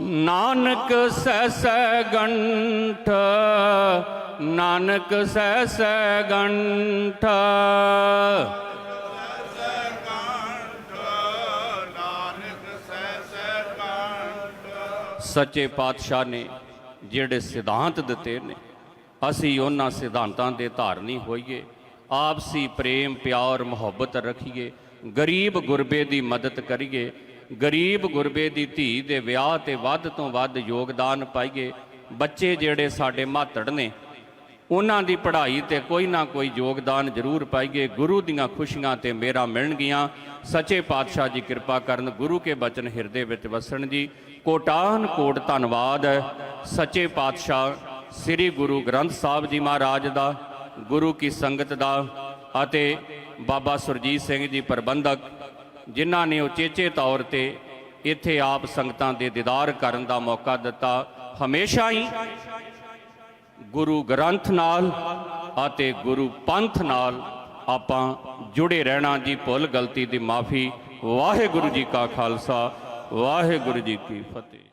ਨਾਨਕ ਸੈਸ ਗੰਠ ਨਾਨਕ ਸੈਸ ਗੰਠ। ਸੱਚੇ ਪਾਤਸ਼ਾਹ ਨੇ ਜਿਹੜੇ ਸਿਧਾਂਤ ਦਿੱਤੇ ਨੇ, ਅਸੀਂ ਉਹਨਾਂ ਸਿਧਾਂਤਾਂ ਦੇ ਧਾਰਨੀ ਹੋਈਏ। ਆਪਸੀ ਪ੍ਰੇਮ, ਪਿਆਰ, ਮੁਹੱਬਤ ਰੱਖੀਏ। ਗਰੀਬ ਗੁਰਬੇ ਦੀ ਮਦਦ ਕਰੀਏ। ਗਰੀਬ ਗੁਰਬੇ ਦੀ ਧੀ ਦੇ ਵਿਆਹ ਤੇ ਵੱਧ ਤੋਂ ਵੱਧ ਯੋਗਦਾਨ ਪਾਈਏ। ਬੱਚੇ ਜਿਹੜੇ ਸਾਡੇ ਮਾਤੜ ਨੇ ਉਹਨਾਂ ਦੀ ਪੜ੍ਹਾਈ ਤੇ ਕੋਈ ਨਾ ਕੋਈ ਯੋਗਦਾਨ ਜ਼ਰੂਰ ਪਾਈਏ। ਗੁਰੂ ਦੀਆਂ ਖੁਸ਼ੀਆਂ ਤੇ ਮੇਰਾ ਮਿਲਣਗੀਆਂ। ਸੱਚੇ ਪਾਤਸ਼ਾਹ ਜੀ ਕਿਰਪਾ ਕਰਨ, ਗੁਰੂ ਕੇ ਬਚਨ ਹਿਰਦੇ ਵਿੱਚ ਵਸਣ ਜੀ। ਕੋਟਾਨ ਕੋਟ ਧੰਨਵਾਦ। ਸੱਚੇ ਪਾਤਸ਼ਾਹ, ਸ੍ਰੀ ਗੁਰੂ ਗ੍ਰੰਥ ਸਾਹਿਬ ਜੀ ਮਹਾਰਾਜ ਦਾ, ਗੁਰੂ ਕੀ ਸੰਗਤ ਦਾ ਅਤੇ ਬਾਬਾ ਸੁਰਜੀਤ ਸਿੰਘ ਜੀ ਪ੍ਰਬੰਧਕ, ਜਿਨ੍ਹਾਂ ਨੇ ਉਚੇਚੇ ਤੌਰ ਤੇ ਇੱਥੇ ਆਪ ਸੰਗਤਾਂ ਦੇ ਦੀਦਾਰ ਕਰਨ ਦਾ ਮੌਕਾ ਦਿੱਤਾ। ਹਮੇਸ਼ਾ ਹੀ ਗੁਰੂ ਗ੍ਰੰਥ ਨਾਲ ਅਤੇ ਗੁਰੂ ਪੰਥ ਨਾਲ ਆਪਾਂ ਜੁੜੇ ਰਹਿਣਾ ਜੀ ਭੁੱਲ, ਗਲਤੀ ਦੀ ਮਾਫੀ। ਵਾਹਿਗੁਰੂ ਜੀ ਕਾ ਖਾਲਸਾ, ਵਾਹਿਗੁਰੂ ਜੀ ਕੀ ਫਤਿਹ।